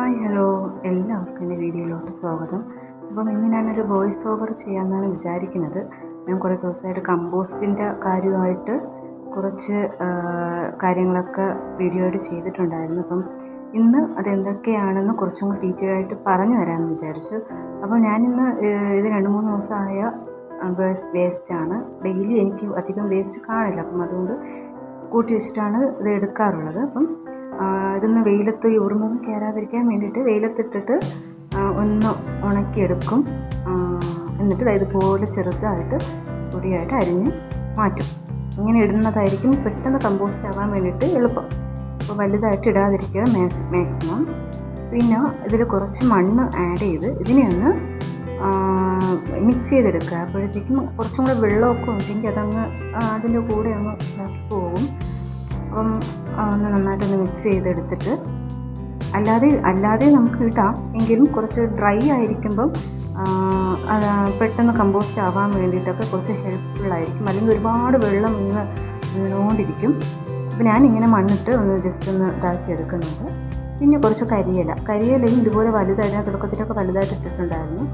Hi hello. എല്ലാവർക്കും എന്റെ വീഡിയോയിലോട്ട് സ്വാഗതം. അപ്പം ഇന്ന് ഞാനൊരു വോയിസ് ഓവർ ചെയ്യാമെന്നാണ് വിചാരിക്കുന്നത്. ഞാൻ കുറേ ദിവസമായിട്ട് കമ്പോസ്റ്റിന്റെ കാര്യമായിട്ട് കുറച്ച് കാര്യങ്ങളൊക്കെ വീഡിയോ ആയിട്ട് ചെയ്തിട്ടുണ്ടായിരുന്നു. അപ്പം ഇന്ന് അതെന്തൊക്കെയാണെന്ന് കുറച്ചും കൂടി ഡീറ്റെയിൽ ആയിട്ട് പറഞ്ഞു തരാമെന്ന് വിചാരിച്ചു. അപ്പോൾ ഞാനിന്ന് ഇത് രണ്ട് മൂന്ന് ദിവസമായ വേസ്റ്റാണ് ഡെയിലി എനിക്ക് അധികം വേസ്റ്റ് കാണില്ല അപ്പം അതുകൊണ്ട് കൂട്ടി വെച്ചിട്ടാണ് ഇത് എടുക്കാറുള്ളത്. അപ്പം ഇതൊന്ന് വെയിലത്ത് ഉറുമ്പൊന്നും കയറാതിരിക്കാൻ വേണ്ടിയിട്ട് വെയിലത്തിട്ടിട്ട് ഒന്ന് ഉണക്കിയെടുക്കും. എന്നിട്ട് അതായത് ഇതുപോലെ ചെറുതായിട്ട് പൊടിയായിട്ട് അരിഞ്ഞ് മാറ്റും. ഇങ്ങനെ ഇടുന്നതായിരിക്കും പെട്ടെന്ന് കമ്പോസ്റ്റ് ആവാൻ വേണ്ടിയിട്ട് എളുപ്പം. അപ്പോൾ വലുതായിട്ട് ഇടാതിരിക്കുക മാക്സ് മാക്സിമം പിന്നെ ഇതിൽ കുറച്ച് മണ്ണ് ആഡ് ചെയ്ത് ഇതിനെ ഒന്ന് മിക്സ് ചെയ്തെടുക്കുക. അപ്പോഴത്തേക്കും കുറച്ചും കൂടെ വെള്ളമൊക്കെ ഉണ്ടെങ്കിൽ അതങ്ങ് അതിന്റെ കൂടെ അങ്ങ് ഇതാക്കി പോകും. അപ്പം ഒന്ന് നന്നായിട്ടൊന്ന് മിക്സ് ചെയ്തെടുത്തിട്ട് അല്ലാതെ അല്ലാതെ നമുക്ക് കിട്ടാം. എങ്കിലും കുറച്ച് ഡ്രൈ ആയിരിക്കുമ്പം പെട്ടെന്ന് കമ്പോസ്റ്റ് ആവാൻ വേണ്ടിയിട്ടൊക്കെ കുറച്ച് ഹെൽപ്ഫുൾ ആയിരിക്കും. അല്ലെങ്കിൽ ഒരുപാട് വെള്ളം ഇന്ന് വീണുകൊണ്ടിരിക്കും അപ്പോൾ ഞാനിങ്ങനെ മണ്ണിട്ട് ഒന്ന് ജസ്റ്റ് ഒന്ന് ഇതാക്കി എടുക്കുന്നുണ്ട്. പിന്നെ കുറച്ച് കരിയില. കരിയിലയും ഇതുപോലെ വലുതായിട്ട് തുടക്കത്തിലൊക്കെ വലുതായിട്ട് ഇട്ടിട്ടുണ്ടായിരുന്നു.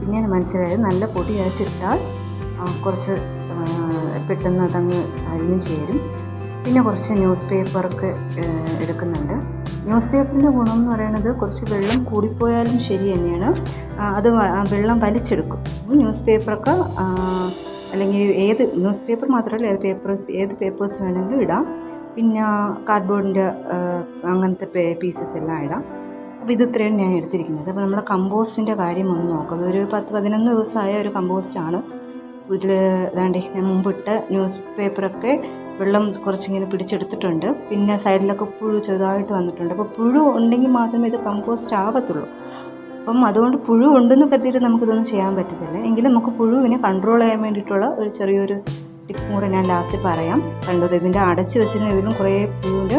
പിന്നെയാണ് മനസ്സിലായത് നല്ല പൊടിയായിട്ട് ഇട്ടാൽ കുറച്ച് പെട്ടെന്ന് അതങ്ങ് അരിഞ്ഞു ചേരും. പിന്നെ കുറച്ച് ന്യൂസ് പേപ്പറൊക്കെ എടുക്കുന്നുണ്ട്. ന്യൂസ് പേപ്പറിന്റെ ഗുണം എന്ന് പറയുന്നത് കുറച്ച് വെള്ളം കൂടിപ്പോയാലും ശരി തന്നെയാണ്. അത് വെള്ളം വലിച്ചെടുക്കും. ന്യൂസ് പേപ്പറൊക്കെ അല്ലെങ്കിൽ ഏത് ന്യൂസ് പേപ്പർ മാത്രമല്ല ഏത് പേപ്പർ ഏത് പേപ്പേഴ്സ് വേണമെങ്കിലും ഇടാം. പിന്നെ കാർഡ്ബോർഡിന്റെ അങ്ങനത്തെ പീസസ് എല്ലാം ഇടാം. അപ്പോൾ ഇത് ഇത്രയും ഞാൻ എടുത്തിരിക്കുന്നത്. അപ്പോൾ നമ്മുടെ കമ്പോസ്റ്റിന്റെ കാര്യം ഒന്ന് നോക്കാം. ഒരു പത്ത് പതിനൊന്ന് ദിവസമായ ഒരു കമ്പോസ്റ്റാണ്. ഇതിൽ ഇതാണ്ടേ ഞാൻ മുമ്പിട്ട ന്യൂസ് പേപ്പറൊക്കെ വെള്ളം കുറച്ചിങ്ങനെ പിടിച്ചെടുത്തിട്ടുണ്ട്. പിന്നെ സൈഡിലൊക്കെ പുഴു ചെറുതായിട്ട് വന്നിട്ടുണ്ട്. അപ്പോൾ പുഴു ഉണ്ടെങ്കിൽ മാത്രമേ ഇത് കമ്പോസ്റ്റ് ആവത്തുള്ളൂ. അപ്പം അതുകൊണ്ട് പുഴു ഉണ്ടെന്ന് കരുതിയിട്ട് നമുക്കിതൊന്നും ചെയ്യാൻ പറ്റത്തില്ല. എങ്കിലും നമുക്ക് പുഴുവിനെ കൺട്രോൾ ചെയ്യാൻ വേണ്ടിയിട്ടുള്ള ഒരു ചെറിയൊരു ടിപ്പും കൂടെ ഞാൻ ലാസ്റ്റ് പറയാം. കണ്ടത് ഇതിന്റെ അടച്ച് വെച്ചിരുന്ന ഇതിലും കുറേ പുഴുവിന്റെ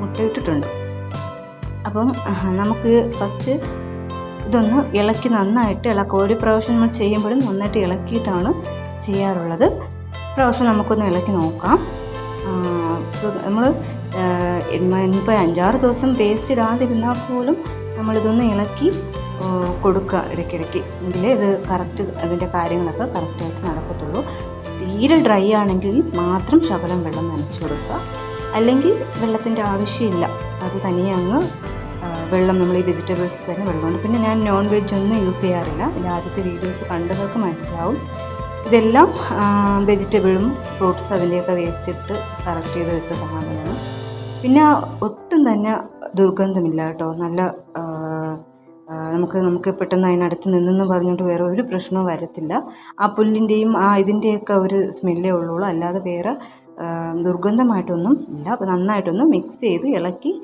മുട്ടയിട്ടിട്ടുണ്ട് അപ്പം നമുക്ക് ഫസ്റ്റ് ഇതൊന്ന് ഇളക്കി നന്നായിട്ട് ഇളക്കുക. ഒരു പ്രാവശ്യം നമ്മൾ ചെയ്യുമ്പോഴും നന്നായിട്ട് ഇളക്കിയിട്ടാണ് ചെയ്യാറുള്ളത്. പ്രാവശ്യം നമുക്കൊന്ന് ഇളക്കി നോക്കാം. നമ്മൾ ഇപ്പോൾ അഞ്ചാറ് ദിവസം വേസ്റ്റ് ഇടാതിരുന്നാൽ പോലും നമ്മളിതൊന്ന് ഇളക്കി കൊടുക്കുക ഇടയ്ക്കിടയ്ക്ക്. എങ്കിലേ ഇത് കറക്റ്റ് അതിന്റെ കാര്യങ്ങളൊക്കെ കറക്റ്റായിട്ട് നടക്കത്തുള്ളൂ. തീരെ ഡ്രൈ ആണെങ്കിൽ മാത്രം ശകലം വെള്ളം നനച്ചു കൊടുക്കുക. അല്ലെങ്കിൽ വെള്ളത്തിന്റെ ആവശ്യമില്ല. അത് തനിയെ അങ്ങ് വെള്ളം നമ്മൾ ഈ വെജിറ്റബിൾസ് തന്നെ വെള്ളമുണ്ട് പിന്നെ ഞാൻ നോൺ വെജ് ഒന്നും യൂസ് ചെയ്യാറില്ല. എന്റെ ആദ്യത്തെ വീഡിയോസ് കണ്ടവർക്ക് മനസ്സിലാവും. ഇതെല്ലാം വെജിറ്റബിളും ഫ്രൂട്ട്സ് അതിന്റെയൊക്കെ വേസ്റ്റ് കറക്റ്റ് ചെയ്ത് വെച്ച സാധനമാണ്. പിന്നെ ഒട്ടും തന്നെ ദുർഗന്ധമില്ല കേട്ടോ. നല്ല നമുക്ക് നമുക്ക് പെട്ടെന്ന് അതിനടുത്ത് നിന്നെന്ന് പറഞ്ഞുകൊണ്ട് വേറെ ഒരു പ്രശ്നവും വരത്തില്ല. ആ പുല്ലിന്റെയും ആ ഇതിന്റെയൊക്കെ ഒരു സ്മെല്ലേ ഉള്ളൂ അല്ലാതെ വേറെ ദുർഗന്ധമായിട്ടൊന്നും ഇല്ല. അപ്പോൾ നന്നായിട്ടൊന്ന് മിക്സ് ചെയ്ത് ഇളക്കി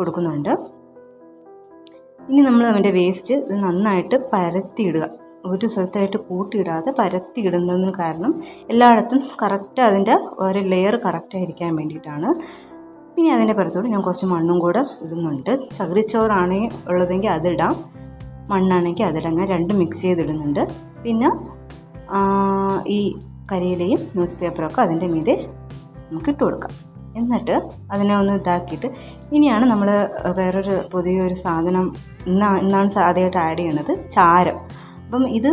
കൊടുക്കുന്നുണ്ട്. ഇനി നമ്മൾ അവന്റെ വേസ്റ്റ് ഇത് നന്നായിട്ട് പരത്തിയിടുക. ഒരു സ്ഥലത്തായിട്ട് കൂട്ടിയിടാതെ പരത്തിയിടുന്നതിന് കാരണം എല്ലായിടത്തും കറക്റ്റ് അതിന്റെ ഒരു ലെയർ കറക്റ്റായിരിക്കാൻ വേണ്ടിയിട്ടാണ്. പിന്നെ അതിന്റെ പുറത്തോട്ട് ഞാൻ കുറച്ച് മണ്ണും കൂടെ ഇടുന്നുണ്ട്. ചകിരിച്ചോറാണെങ്കിൽ ഉള്ളതെങ്കിൽ അതിടാം. മണ്ണാണെങ്കിൽ അതിടാം ഞാൻ രണ്ട് മിക്സ് ചെയ്തിടുന്നുണ്ട്. പിന്നെ ഈ കരിയിലയും ന്യൂസ് പേപ്പറൊക്കെ അതിന്റെ മീതെ നമുക്ക് ഇട്ട് കൊടുക്കാം. എന്നിട്ട് അതിനെ ഒന്ന് ഇതാക്കിയിട്ട് ഇനിയാണ് നമ്മൾ വേറൊരു പുതിയൊരു സാധനം ഇന്നാ ഇന്നാണ് ആദ്യമായിട്ട് ആഡ് ചെയ്യണത് ചാരം. അപ്പം ഇത്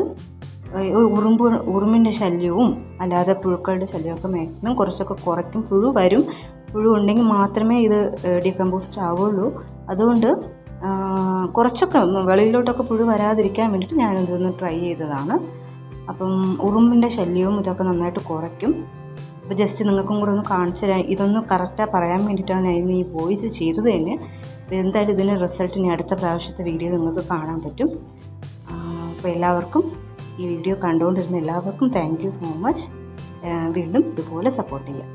ഉറുമ്പ് ഉറുമ്പിന്റെ ശല്യവും അല്ലാതെ പുഴുക്കളുടെ ശല്യമൊക്കെ മാക്സിമം കുറച്ചൊക്കെ കുറയ്ക്കും. പുഴു വരും. പുഴു ഉണ്ടെങ്കിൽ മാത്രമേ ഇത് ഡീകമ്പോസ്റ്റ് ആവുള്ളൂ. അതുകൊണ്ട് കുറച്ചൊക്കെ വെളിയിലോട്ടൊക്കെ പുഴു വരാതിരിക്കാൻ വേണ്ടിയിട്ട് ഞാനിതൊന്ന് ട്രൈ ചെയ്തതാണ്. അപ്പം ഉറുമ്പിന്റെ ശല്യവും ഇതൊക്കെ നന്നായിട്ട് കുറയ്ക്കും. അപ്പോൾ ജസ്റ്റ് നിങ്ങൾക്കും കൂടെ ഒന്ന് കാണിച്ചു തരാം. ഇതൊന്ന് കറക്റ്റായി പറയാൻ വേണ്ടിയിട്ടാണ് ഞാൻ ഇന്ന് ഈ വോയിസ് ചെയ്തത് തന്നെ. എന്തായാലും ഇതിന്റെ റിസൾട്ട് ഇനി അടുത്ത പ്രാവശ്യത്തെ വീഡിയോ നിങ്ങൾക്ക് കാണാൻ പറ്റും. അപ്പോൾ എല്ലാവർക്കും ഈ വീഡിയോ കണ്ടുകൊണ്ടിരുന്ന എല്ലാവർക്കും താങ്ക് സോ മച്ച് വീണ്ടും ഇതുപോലെ സപ്പോർട്ട് ചെയ്യാം.